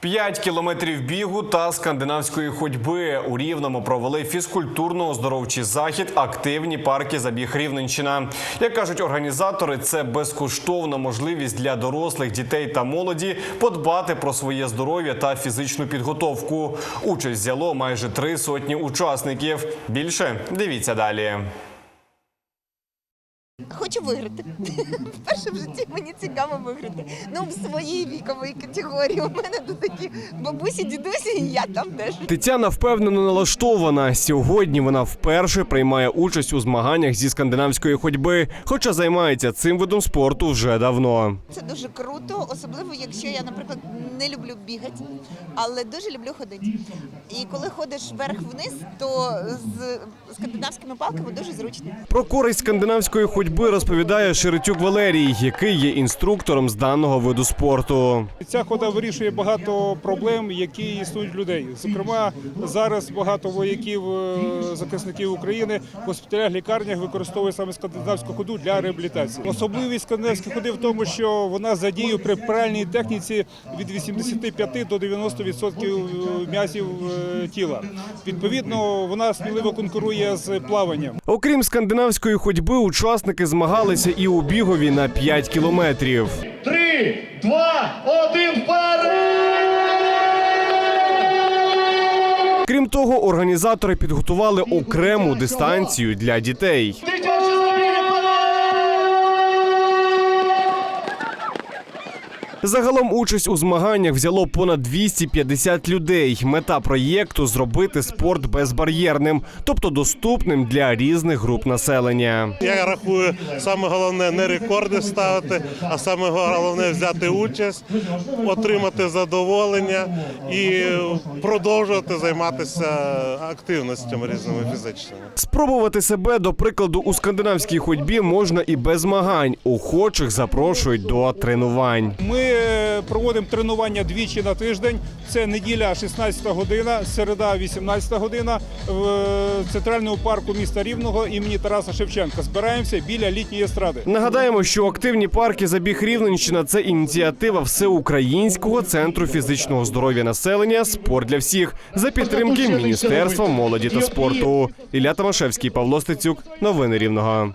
П'ять кілометрів бігу та скандинавської ходьби у Рівному провели фізкультурно-оздоровчий захід Активні парки забіг Рівненщина. Як кажуть організатори, це безкоштовна можливість для дорослих, дітей та молоді подбати про своє здоров'я та фізичну підготовку. Участь взяло майже три сотні учасників. Більше дивіться далі. Хочу виграти. Вперше в житті мені цікаво виграти. Ну, в своїй віковій категорії. У мене тут такі бабусі, дідусі, і я там теж. Тетяна впевнено налаштована. Сьогодні вона вперше приймає участь у змаганнях зі скандинавської ходьби, хоча займається цим видом спорту вже давно. Це дуже круто, особливо якщо я, наприклад, не люблю бігати, але дуже люблю ходити. І коли ходиш вверх-вниз, то з скандинавськими палками дуже зручно. Про користь скандинавської ходьби розповідає Шеретюк Валерій, який є інструктором з даного виду спорту. Ця хода вирішує багато проблем, які існують в людей. Зокрема, зараз багато вояків, е, захисників України в госпіталях, лікарнях використовують саме скандинавську ходу для реабілітації. Особливість скандинавської ходи в тому, що вона задіює при правильній техніці від 85 до 90% м'язів е, тіла. Відповідно, вона сміливо конкурує з плаванням. Окрім скандинавської ходьби, учасники змагалися і у бігові на 5 кілометрів. Три, два, один, вперед! Крім того, організатори підготували окрему дистанцію для дітей. Загалом участь у змаганнях взяло понад 250 людей. Мета проєкту зробити спорт безбар'єрним, тобто доступним для різних груп населення. Я рахую, саме головне не рекорди ставити, а саме головне взяти участь, отримати задоволення і продовжувати займатися активностями різними фізичними. Спробувати себе до прикладу у скандинавській ходьбі можна і без змагань. Охочих запрошують до тренувань. Ми проводимо тренування двічі на тиждень. Це неділя 16 година, середа 18 година в е, центральному парку міста Рівного імені Тараса Шевченка. Збираємося біля літньої естради. Нагадаємо, що активні парки забіг Рівненщина це ініціатива всеукраїнського центру фізичного здоров'я населення Спорт для всіх за підтримки Міністерства молоді та спорту. Ілля Томашевський, Павло Стецюк. Новини Рівного.